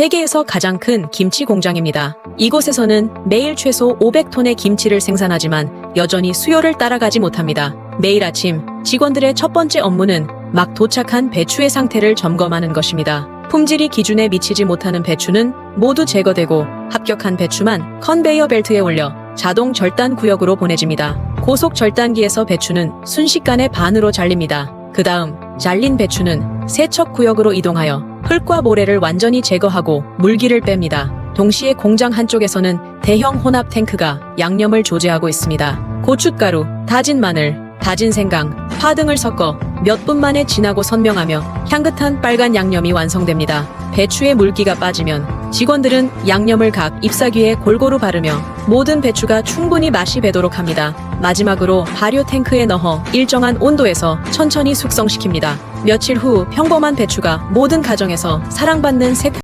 세계에서 가장 큰 김치 공장입니다. 이곳에서는 매일 최소 500톤의 김치를 생산하지만 여전히 수요를 따라가지 못합니다. 매일 아침 직원들의 첫 번째 업무는 막 도착한 배추의 상태를 점검하는 것입니다. 품질이 기준에 미치지 못하는 배추는 모두 제거되고 합격한 배추만 컨베이어 벨트에 올려 자동 절단 구역으로 보내집니다. 고속 절단기에서 배추는 순식간에 반으로 잘립니다. 그 다음 잘린 배추는 세척 구역으로 이동하여 흙과 모래를 완전히 제거하고 물기를 뺍니다. 동시에 공장 한쪽에서는 대형 혼합 탱크가 양념을 조제하고 있습니다. 고춧가루, 다진 마늘, 다진 생강, 파 등을 섞어 몇 분 만에 진하고 선명하며 향긋한 빨간 양념이 완성됩니다. 배추의 물기가 빠지면 직원들은 양념을 각 잎사귀에 골고루 바르며 모든 배추가 충분히 맛이 배도록 합니다. 마지막으로 발효 탱크에 넣어 일정한 온도에서 천천히 숙성시킵니다. 며칠 후 평범한 배추가 모든 가정에서 사랑받는 새